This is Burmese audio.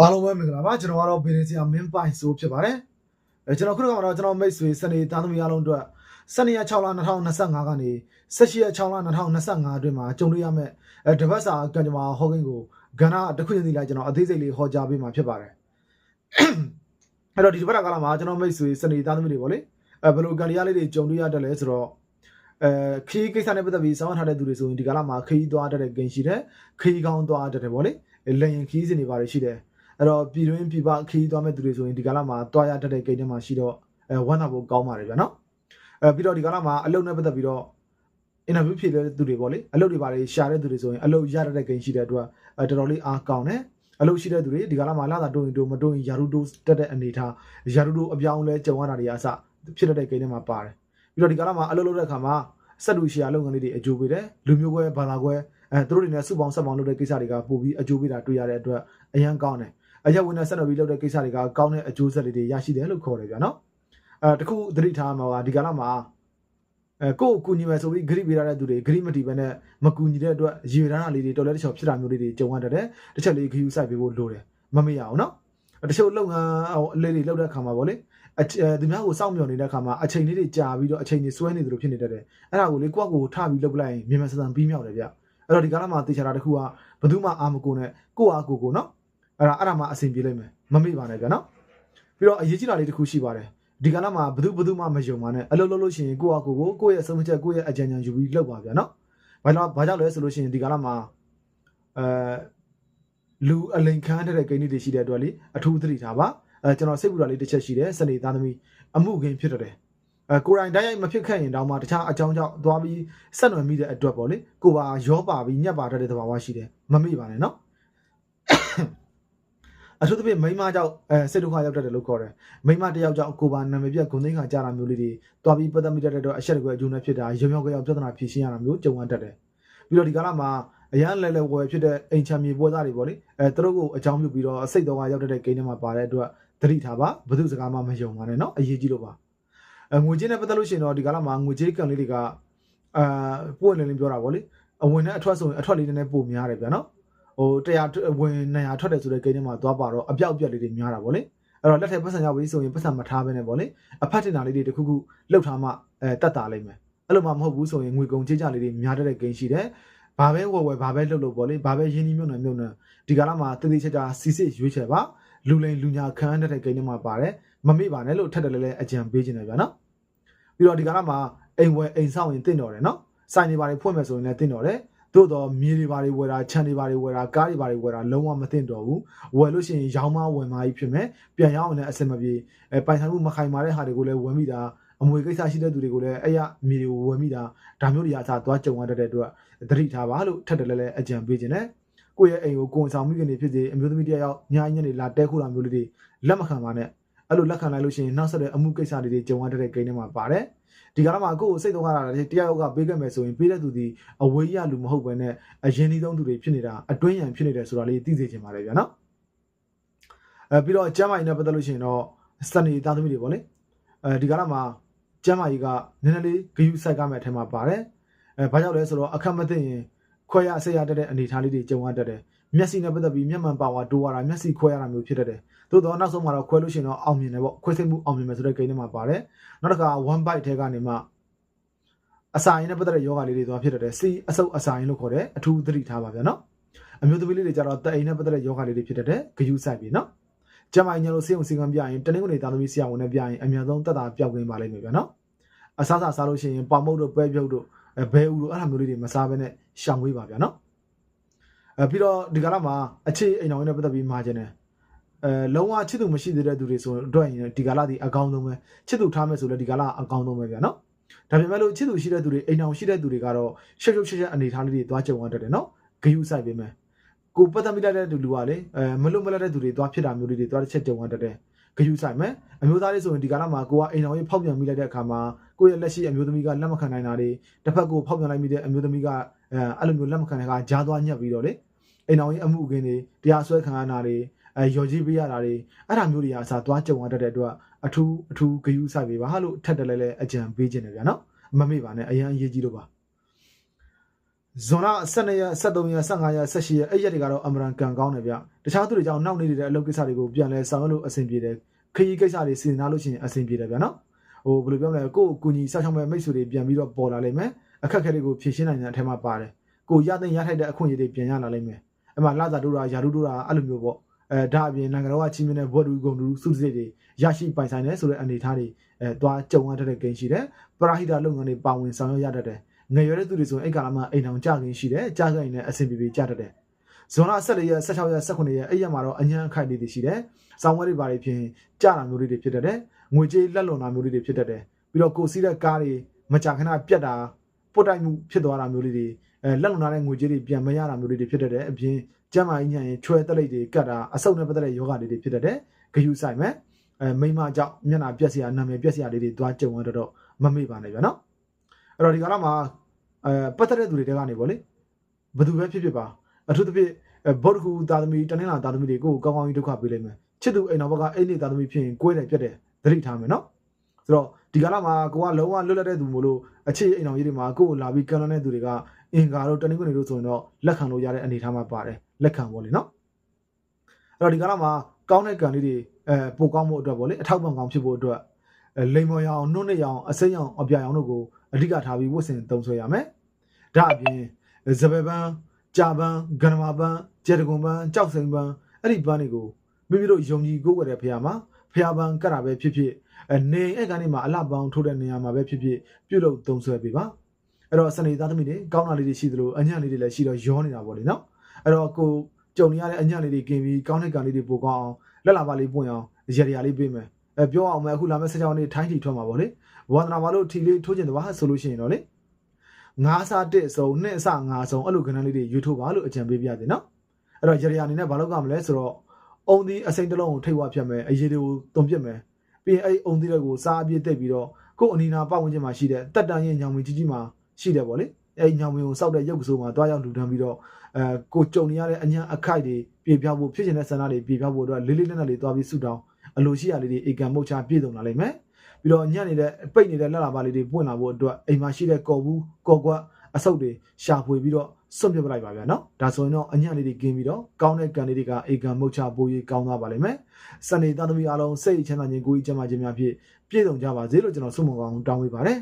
အားလုံးပဲမင်္ဂလာပါကျွန်တော်ကတော့ဗီဒီဆီယာမင်းပိုင်ဆိုဖြစ်ပါတယ်အဲကျွန်တော်ခုနကတော့ကျွန်တော်မိတ်ဆွေစနေသားသမီးအားလုံးအတွက်စနေရက်6လ2025ကနေ18ရက်6လ2025အတွင်းမှာကြုံတွေ့ရမယ့်အဲတပတ်စာကံကြမ္မာဟောကင်းကိုကဏ္ဍတစ်ခုချင်းစီလိုက်ကျွန်တော်အသေးစိတ်လေးဟောကြားပေးမှာဖြစ်ပါတယ်အဲ့တော့ဒီတပတ်ကာလမှာကျွန်တော်မိတ်ဆွေစနေသားသမီးတွေပေါ့လေအဲဘယ်လိုကံတရားလေးတွေကြုံတွေ့ရတယ်လဲဆိုတော့အဲခီးကိစ္စနဲ့ပတ်သက်ပြီးစောင့်ထားတဲ့သူတွေဆိုရင်ဒီကာလမှာခီးသွားတတ်တဲ့ဂိမ်းရှိတယ်ခီးကောင်းသွားတတ်တယ်ပေါ့လေလေရင်ခီးစင်တွေပါတယ်ရှိတယ် အဲ့တော့ပြည်တွင်းပြည်ပခရီးသွားမဲ့သူတွေဆိုရင်ဒီကာလမှာတွားရတတ်တဲ့ဂိမ်းထဲမှာရှိတော့အဲဝမ်းသာဖို့ကောင်းပါတယ်ဗျာနော်အဲပြီးတော့ဒီကာလမှာအလုပ်နဲ့ပတ်သက်ပြီးတော့ interview ဖြေတဲ့သူတွေပေါ့လေအလုပ်တွေပါလေရှာတဲ့သူတွေဆိုရင်အလုပ်ရတတ်တဲ့ဂိမ်းရှိတဲ့အတွက်အဲတော်တော်လေးအားကောင်းတယ်အလုပ်ရှိတဲ့သူတွေဒီကာလမှာလာတာတိုးရင်တိုးမတိုးရင်ယာရုတိုးတက်တဲ့အနေထားယာရုတိုးအပြောင်းလဲကြုံရတာတွေအစဖြစ်တတ်တဲ့ဂိမ်းထဲမှာပါတယ်ပြီးတော့ဒီကာလမှာအလုပ်လုပ်တဲ့အခါမှာစက်တူရှီယာလုပ်ငန်းလေးတွေအကျိုးပေးတယ်လူမျိုးကွဲဘာသာကွဲအဲသူတို့တွေနဲ့စုပေါင်းဆက်ပေါင်းလုပ်တဲ့ကိစ္စတွေကပို့ပြီးအကျိုးပေးတာတွေ့ရတဲ့အတွက်အရန်ကောင်းတယ် အရက်ဝင်နဲ့ဆက်နွယ်ပြီးလုပ်တဲ့ကိစ္စတွေကကောင်းတဲ့အကျိုးဆက်လေးတွေရရှိတယ်လို့ခေါ်တယ်ဗျာနော်အဲတခုသတိထားမှာကဒီကလာမှာအဲကိုယ့်ကိုကူညီမယ်ဆိုပြီးဂရိပေးရတဲ့သူတွေဂရိမတီပဲနဲ့မကူညီတဲ့အတွက်ရေရတာလေးတွေတော်လဲတစ်ချောင်ဖြစ်တာမျိုးလေးတွေကြုံရတတ်တယ်တစ်ချက်လေးဂယူဆိုင်ပေးဖို့လိုတယ်မမေ့ရအောင်နော်တချို့လုပ်ငန်းဟိုအလေးတွေလုပ်တဲ့အခါမှာဗောလေအဒီများကိုစောင့်မျှော်နေတဲ့အခါမှာအချိန်လေးတွေကြာပြီးတော့အချိန်တွေဆွဲနေသလိုဖြစ်နေတတ်တယ်အဲ့ဒါကိုလေကိုယ့်ကိုထားပြီးလုပ်ပလိုက်ရင်မြန်မြန်ဆန်ဆန်ပြီးမြောက်တယ်ဗျအဲ့တော့ဒီကလာမှာတေချာတာတစ်ခုကဘယ်သူမှအာမကိုနဲ့ကိုယ့်အားကိုယ်ကိုနော် အဲ့ဒါအဲ့ဒါမှအဆင်ပြေလိမ့်မယ်မမေ့ပါနဲ့ဗျာနော်ပြီးတော့အရေးကြီးတာလေးတစ်ခုရှိပါတယ်ဒီကနေ့မှာဘယ်သူဘယ်သူမှမယုံပါနဲ့အလုပ်လုပ်လို့ရှိရင်ကိုယ့်အကိုကိုကိုယ့်ရဲ့အဆုံးအချက်ကိုယ့်ရဲ့အကြံဉာဏ်ယူပြီးလုပ်ပါဗျာနော်ဘာလို့ဘာကြောင့်လဲဆိုလို့ရှိရင်ဒီကနေ့မှာအဲလူအလိန်ခမ်းတဲ့ဂိမ်းတွေရှိတဲ့အတွက်လေအထူးသတိထားပါအဲကျွန်တော်စိတ်ပူတာလေးတစ်ချက်ရှိတယ်စနေသားသမီးအမှုခင်းဖြစ်တော့တယ်အဲကိုရိုင်းတိုင်းရိုက်မဖြစ်ခဲ့ရင်တောင်မှတခြားအကြောင်းကြောင့်သွားပြီးဆက်နွယ်မိတဲ့အတွက်ပေါ့လေကိုပါရောပါပြီးညက်ပါတတ်တဲ့သဘာဝရှိတယ်မမေ့ပါနဲ့နော် အထူးသဖြင့်မိမကြောင့်အဲစစ်ဒုက္ခရောက်တတ်တယ်လို့ခေါ်တယ်မိမတယောက်ကြောင့်ကိုပါနာမည်ပြဂုဏ်သိက္ခာကြတာမျိုးလေးတွေတွားပြီးပတ်သက်မိတတ်တဲ့တော့အချက်တကွယ်အကျိုးနဲ့ဖြစ်တာရုံရောက်ကြောက်ပြဿနာဖြေရှင်းရတာမျိုးကြုံရတတ်တယ်ပြီးတော့ဒီကာလမှာအရန်လဲလဲဝယ်ဖြစ်တဲ့အိမ်ချမ်းမြေပွဲသားတွေပေါ့လေအဲသူတို့ကိုအကြောင်းပြုပြီးတော့စိတ်တော်ကရောက်တတ်တဲ့ဂိမ်းထဲမှာပါတဲ့အတွက်သတိထားပါဘယ်သူစကားမှမယုံပါနဲ့နော်အရေးကြီးလို့ပါအဲငွေကြေးနဲ့ပတ်သက်လို့ရှိရင်တော့ဒီကာလမှာငွေကြေးကံလေးတွေကအာပို့လင်းလင်းပြောတာပေါ့လေအဝင်နဲ့အထွက်ဆိုရင်အထွက်လေးနည်းနည်းပိုများတယ်ဗျာနော် ဟို100ဝင်900ထွက်တယ်ဆိုတဲ့ဂိမ်းထဲမှာသွားပါတော့အပြောက်အပြက်လေးတွေများတာဗောလေအဲ့တော့လက်ထက်ပတ်စံရောက်ပြီဆိုရင်ပတ်စံမထားဘဲနဲ့ဗောလေအဖတ်တင်တာလေးတွေတခုခုလှုပ်ထားမှအဲတက်တာလိမ့်မယ်အဲ့လိုမှမဟုတ်ဘူးဆိုရင်ငွေကုန်ကြေးကြလေးတွေများတဲ့ဂိမ်းရှိတယ်ဘာပဲဝယ်ဝယ်ဘာပဲလှုပ်လို့ဗောလေဘာပဲရင်းနှီးမြုပ်နှံမြုပ်နှံဒီကာလမှာတည်တည်ချာချာစီစစ်ရွေးချယ်ပါလူလိန်လူညာခန်းတဲ့ဂိမ်းထဲမှာပါတယ်မမေ့ပါနဲ့လို့ထက်တယ်လဲလဲအကြံပေးခြင်းတယ်ဗျာနော်ပြီးတော့ဒီကာလမှာအိမ်ဝယ်အိမ်ဆောင်ရင်တင့်တော်တယ်နော်စိုင်နေပါလေဖွင့်မယ်ဆိုရင်လည်းတင့်တော်တယ် သို့တော့မြေတွေဘာတွေဝယ်တာခြံတွေဘာတွေဝယ်တာကားတွေဘာတွေဝယ်တာလုံးဝမသိတော့ဘူးဝယ်လို့ရှိရင်ရောင်းမဝယ်မကြီးဖြစ်မယ်ပြန်ရောင်းရင်လည်းအဆင်မပြေအဲပိုင်ဆိုင်မှုမခိုင်မာတဲ့ဟာတွေကိုလည်းဝယ်မိတာအမွေကိစ္စရှိတဲ့သူတွေကိုလည်းအဲ့ရမြေတွေကိုဝယ်မိတာဒါမျိုးတွေအစားသွားကြုံရတတ်တဲ့အတွက်သတိထားပါလို့ထပ်တယ်လည်းလည်းအကြံပေးခြင်းနဲ့ကိုယ့်ရဲ့အိမ်ကိုကိုယ်ဆောင်မိကနေဖြစ်စေအမျိုးသမီးတစ်ယောက်ညာညနေလာတဲခိုးတာမျိုးလေးတွေလက်မခံပါနဲ့ အဲ့လိုလက်ခံလိုက်လို့ရှိရင်နောက်ဆက်တဲ့အမှုကိစ္စတွေကြုံရတတ်တဲ့ဂိမ်းထဲမှာပါတယ်ဒီကရမှာကိုယ့်ကိုစိတ်သုံးရတာတယောက်ကပေးခဲ့မယ်ဆိုရင်ပေးတဲ့သူဒီအဝေးရလူမဟုတ်ဘဲနဲ့အရင်ဒီသုံးသူတွေဖြစ်နေတာအတွင်းရန်ဖြစ်နေတယ်ဆိုတာလေးသိစေချင်ပါတယ်ဗျာနော်အဲပြီးတော့ကျမ်းမာရေးနဲ့ပတ်သက်လို့ရှိရင်တော့စနေသားသမီးတွေပေါ့လေအဲဒီကရမှာကျမ်းမာရေးကနည်းနည်းလေးဂယုစိုက်ကမဲ့အထက်မှာပါတယ်အဲဘာကြောင့်လဲဆိုတော့အခက်မသိရင်ခွဲရဆက်ရတတ်တဲ့အနေအထားလေးတွေကြုံရတတ်တယ်မျက်စိနဲ့ပတ်သက်ပြီးမျက်မှန်ပါဝါတိုးရတာမျက်စိခွဲရတာမျိုးဖြစ်တတ်တယ် သို့တော့နောက်ဆုံးမှာတော့ခွဲလို့ရှိရင်တော့အောင်မြင်တယ်ပေါ့ခွဲစိတ်မှုအောင်မြင်မယ်ဆိုတဲ့ကိန်းထဲမှာပါတယ်နောက်တစ်ခါ one bite ထဲကနေမှအစာရင်နဲ့ပတ်သက်တဲ့ယောဂလေးတွေသွားဖြစ်တတ်တယ်စီအဆုပ်အစာရင်လို့ခေါ်တယ်အထူးသတိထားပါဗျာနော်အမျိုးသမီးလေးတွေကြတော့တက်အိမ်နဲ့ပတ်သက်တဲ့ယောဂလေးတွေဖြစ်တတ်တယ်ဂယုစိုက်ပြီနော်ကျမညာလို့စေုံစီကံပြရင်တနင်္ဂနွေသားသမီးဆရာဝန်နဲ့ပြရင်အများဆုံးတက်တာပျောက်ကင်းပါလိမ့်မယ်ဗျာနော်အစားစားစားလို့ရှိရင်ပေါမုတ်တို့ပဲပြုတ်တို့အဲဘဲဦးတို့အဲ့လိုမျိုးလေးတွေမစားဘဲနဲ့ရှောင်ဝေးပါဗျာနော်အဲပြီးတော့ဒီကလာမှာအခြေအိမ်တော်နဲ့ပတ်သက်ပြီးမှာခြင်းတယ် အဲလုံးဝချစ်သူမရှိသေးတဲ့သူတွေဆိုတော့ရင်ဒီကာလဒီအကောင်းဆုံးပဲချစ်သူထားမယ်ဆိုလည်းဒီကာလအကောင်းဆုံးပဲဗျာနော်ဒါပေမဲ့လို့ချစ်သူရှိတဲ့သူတွေအိမ်တော်ရှိတဲ့သူတွေကတော့ရှက်ရှက်ရှက်ရှက်အနေထားလေးတွေသွားကြုံရတတ်တယ်နော်ဂယုစိုက်ပေးမယ်ကိုပတ်သက်မိတဲ့လူလူကလေအဲမလွတ်မလပ်တဲ့သူတွေသွားဖြစ်တာမျိုးလေးတွေသွားတစ်ချက်ကြုံရတတ်တယ်ဂယုစိုက်မယ်အမျိုးသားလေးဆိုရင်ဒီကာလမှာကိုကအိမ်တော်ကြီးဖောက်ပြန်မိလိုက်တဲ့အခါမှာကိုယ့်ရဲ့လက်ရှိအမျိုးသမီးကလက်မခံနိုင်တာတွေတစ်ဖက်ကိုဖောက်ပြန်လိုက်မိတဲ့အမျိုးသမီးကအဲအဲ့လိုမျိုးလက်မခံတဲ့အခါဂျားသွားညက်ပြီးတော့လေအိမ်တော်ကြီးအမှုအခင်းတွေတရားစွဲခံရတာတွေ အဲရော်ကြီးပေးရတာတွေအဲ့ဒါမျိုးတွေအစားသွားကြုံရတတ်တဲ့အတွက်အထူးအထူးဂယုစိုက်ပေးပါလို့ထက်တယ်လဲလဲအကြံပေးခြင်းတယ်ဗျာနော်မမေ့ပါနဲ့အရန်အရေးကြီးလို့ပါဇွန်လ12ရက်13ရက်15ရက်18ရက်အဲ့ရက်တွေကတော့အမရန်ကန်ကောင်းတယ်ဗျတခြားသူတွေကြောင့်နောက်နေနေတဲ့အလုပ်ကိစ္စတွေကိုပြန်လဲဆောင်ရွက်လို့အဆင်ပြေတယ်ခရီးကိစ္စတွေစီစဉ်ထားလို့ရှိရင်အဆင်ပြေတယ်ဗျနော်ဟိုဘယ်လိုပြောမလဲကိုယ့်ကိုကူညီဆောက်ရှောက်မဲ့မိတ်ဆွေတွေပြန်ပြီးတော့ပေါ်လာလိမ့်မယ်အခက်အခဲတွေကိုဖြေရှင်းနိုင်တဲ့အထက်မှာပါတယ်ကိုရတဲ့ရထိုက်တဲ့အခွင့်အရေးတွေပြန်ရလာလိမ့်မယ်အဲ့မှာလာစာတို့တာယာတို့တို့တာအဲ့လိုမျိုးပေါ့ အဲဒါအပြင်နိုင်ငံတော်ကချင်းမြင့်တဲ့ဘွက်ဒူဂုံဒူစုစည်းတွေရရှိပိုင်ဆိုင်တယ်ဆိုတဲ့အနေအထားတွေအဲသွားကြုံရတဲ့ကိန်းရှိတယ်ပရာဟိတလုပ်ငန်းတွေပါဝင်ဆောင်ရွက်ရတတ်တယ်ငယ်ရွယ်တဲ့သူတွေဆိုရင်အဲ့ကာလမှာအိမ်အောင်ကြခင်ရှိတယ်ကြခင်နဲ့အဆင်ပြေပြေကြတတ်တယ်ဇွန်လ14ရက်16ရက်18ရက်အဲ့ရက်မှာတော့အញ្ញမ်းခိုက်လေးတွေရှိတယ်စောင်းဝဲတွေဘာတွေဖြစ်ရင်ကြတာမျိုးလေးတွေဖြစ်တတ်တယ်ငွေကြေးလက်လွန်တာမျိုးလေးတွေဖြစ်တတ်တယ်ပြီးတော့ကိုစီးတဲ့ကားတွေမကြာခဏပြတ်တာပုတ်တိုက်မှုဖြစ်သွားတာမျိုးလေးတွေအဲလက်လွန်ထားတဲ့ငွေကြေးတွေပြန်မရတာမျိုးလေးတွေဖြစ်တတ်တယ်အပြင် ကျမ်းမာရေးညံ့ရင်ချွဲတက်လိပ်တွေကတ်တာအဆုတ်နဲ့ပတ်သက်တဲ့ယောဂတွေတွေဖြစ်တတ်တယ်ဂယုဆိုင်မယ်အဲမိမကြောင့်မျက်နှာပြက်စရာနာမည်ပြက်စရာလေးတွေသွားကြုံရတော့မမေ့ပါနဲ့ဗျာနော်အဲ့တော့ဒီကာလမှာအဲပတ်သက်တဲ့သူတွေတဲကနေပေါ့လေဘယ်သူပဲဖြစ်ဖြစ်ပါအထူးသဖြင့်ဗုဒ္ဓကူသားသမီးတနင်္လာသားသမီးတွေကိုကောင်းကောင်းကြီးဒုက္ခပေးလိုက်မယ်ချစ်သူအိမ်တော်ဘက်ကအိမ်နေသားသမီးဖြစ်ရင်ကိုယ်တယ်ပြတ်တယ်သတိထားမယ်နော်ဆိုတော့ဒီကာလမှာကိုကလုံးဝလွတ်လပ်တဲ့သူမို့လို့အခြေအိမ်တော်ကြီးတွေမှာကိုကိုလာပြီးကန်လွန်တဲ့သူတွေက အင်္ဂါတို့တနင်္ဂနွေတို့ဆိုရင်တော့လက်ခံလို့ရတဲ့အနေအထားမှာပါတယ်လက်ခံပေါ့လေနော်အဲ့တော့ဒီကာလမှာကောင်းတဲ့ကံလေးတွေအဲပိုကောင်းဖို့အတွက်ပေါ့လေအထောက်ပံ့ကောင်းဖြစ်ဖို့အတွက်အဲလိမ်မော်ရအောင်နှုတ်နဲ့ရအောင်အစိမ်းအောင်အပြာရောင်တို့ကိုအဓိကထားပြီးဝတ်ဆင်သုံးဆွဲရမယ်ဒါအပြင်ဇပယ်ပန်းကြာပန်းဂန္ဓမာပန်းကျေတကွန်ပန်းကြောက်စိန်ပန်းအဲ့ဒီပန်းတွေကိုမိမိတို့ယုံကြည်ကိုးကွယ်တဲ့ဖရာမှာဖရာပန်းကတ်တာပဲဖြစ်ဖြစ်အနေအဲ့ကနေမှာအလှပန်းထိုးတဲ့နေရာမှာပဲဖြစ်ဖြစ်ပြုတ်လို့သုံးဆွဲပေးပါ အဲ့တော့စနေသားသမီးတွေကောင်းတာလေးတွေရှိသလိုအညံ့လေးတွေလည်းရှိတော့ရောနေတာပေါ့လေနော်အဲ့တော့ကိုကြုံနေရတဲ့အညံ့လေးတွေကင်ပြီးကောင်းတဲ့ကံလေးတွေပိုကောင်းအောင်လက်လာပါလေးပွင့်အောင်ရရရလေးပေးမယ်အဲပြောအောင်မယ်အခုလာမယ့်ဆက်ကြောင်းနေ့ထိုင်းထီထွက်မှာပေါ့လေဝန္ဒနာပါလို့ထီလေးထိုးကျင်တယ်ပါဆိုလို့ရှိရင်တော့လေငါးစားတစ်စုံနှစ်အစငါးစုံအဲ့လိုကဏ္ဍလေးတွေရွေးထုတ်ပါလို့အကြံပေးပြတယ်နော်အဲ့တော့ရရအနေနဲ့ဘာလုပ်ကြမလဲဆိုတော့အုံသီးအစိမ့်တစ်လုံးကိုထိတ်ဝဖြတ်မယ်အရေးတွေကိုတုံပြစ်မယ်ပြီးရင်အဲ့အုံသီးတွေကိုစားအပြည့်တိတ်ပြီးတော့ကို့အနီနာပတ်ဝန်းကျင်မှာရှိတဲ့တက်တန်ရဲ့ညောင်မီကြီးကြီးမှာ ရှိတယ်ပေါ့လေအဲ့ညောင်မီကိုစောက်တဲ့ရုပ်ကစိုးမှာတွားရောက်လူတန်းပြီးတော့အဲကိုကြုံနေရတဲ့အញ្ញအခိုက်တွေပြေပြောက်ဖို့ဖြစ်ချင်တဲ့ဆန္ဒတွေပြေပြောက်ဖို့အတွက်လေးလေးနက်နက်လေးတွားပြီးဆူတောင်းအလိုရှိရလေးတွေအေကံမုတ်ချပြည့်စုံလာလိမ့်မယ်ပြီးတော့ညံ့နေတဲ့ပိတ်နေတဲ့လက်လာပါလေးတွေပွင့်လာဖို့အတွက်အိမ်မှာရှိတဲ့ကော်ဘူးကော်ကွက်အဆုတ်တွေရှာဖွေပြီးတော့စွန့်ပစ်ပလိုက်ပါဗျာနော်ဒါဆိုရင်တော့အညံ့လေးတွေကင်းပြီးတော့ကောင်းတဲ့ကံလေးတွေကအေကံမုတ်ချပိုးရေးကောင်းသွားပါလိမ့်မယ်စနေသားသမီးအားလုံးစိတ်ချမ်းသာခြင်းကိုယ်ကြီးချမ်းသာခြင်းများဖြင့်ပြည့်စုံကြပါစေလို့ကျွန်တော်ဆုမွန်ကောင်းတောင်းပေးပါတယ်